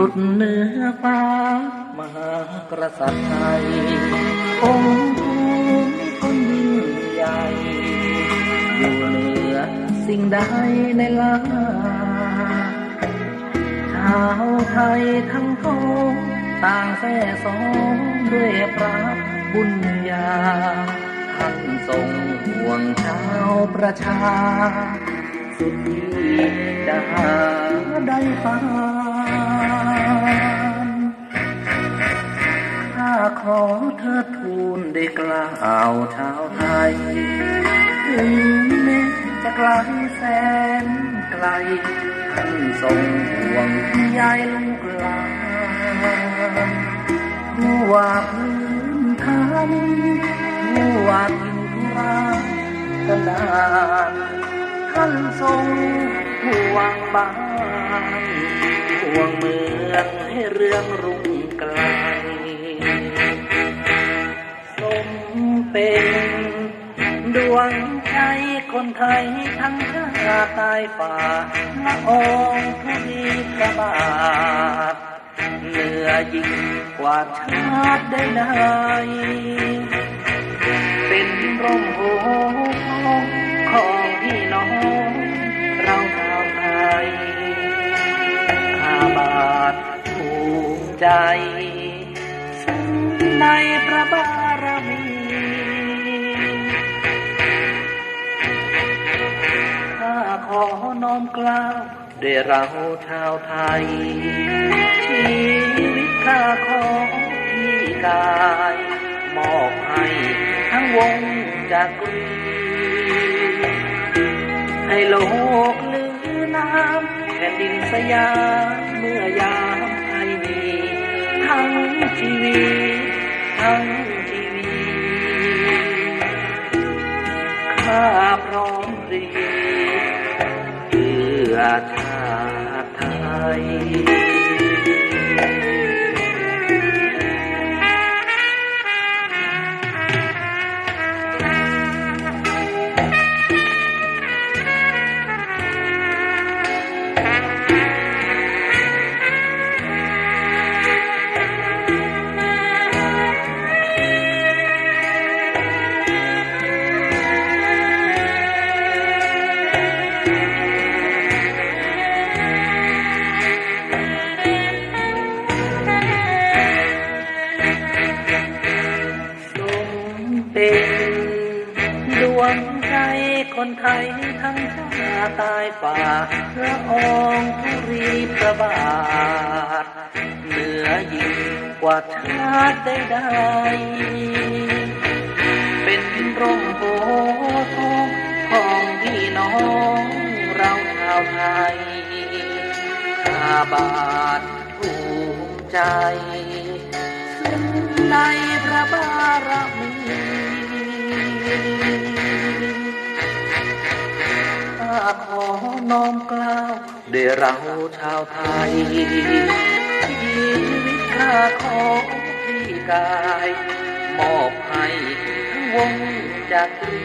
สุดเหนือฟ้ามหากษัตริย์ไทย องค์ภูมิพลยิ่งใหญ่อยู่เหนือสิ่งใดในลาชาวไทยทั้งท้องต่างแส่สองด้วยพระบุญญาท่านทรงห่วงชาวประชา สุดที่จะหาได้ปา ขอเธอทูลได้กล่าวชาวไทย ถึงแม้จะไกลแสนไกลท่านทรงห่วงใยลูกหลานผู้ว่าพื้นฐานผู้ว่าทินทุรากนดานท่านทรงห่วงบ้านห่วงเมืองให้เรื่องรุ่งไกลส เป็น ดวงใจคนไทยทั้งชาติใตายฝ่าละอองทุลีพระบาทเหนือยิ่งกว่าชาติใดๆเป็นร่มโพของพี่น้อง เราชาวไทยข้าบาทภูมิใจในพระบาร อน้อมกล้าวด้วยเราชาวไทย ชีวิตข้าขอพี่กาย มอบให้ทั้งวงจากกรีให้โลกลือน้ำแผ่นดินสยามเมื่อยามไทยมีทั้งชีวิตทั้งชีวิตข้าพร้อมเพรียเพื่อชาติไทย คนไทยทั้งชาติตายฝ่าละอองธุรีพระบาท เหนือยิ่งกว่าชาติใดๆเป็นร่มโพทองของพี่น้องเราชาวไทยข้าบาทภูมิใจ ซึ่งในพระบารมี ข้าขอน้อมกล้าวด้วยเราชาวไทยชีวิตข้าขอพี่กาย มอบให้ทั้งวงจากกรี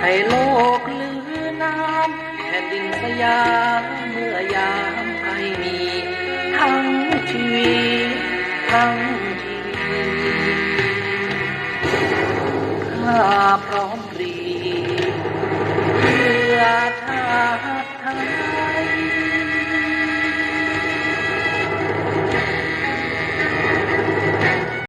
ให้โลกลือน้ำแผ่นดินสยามเมื่อยามใครมีทั้งชีวิตทั้งชีวิตข้าพร้อม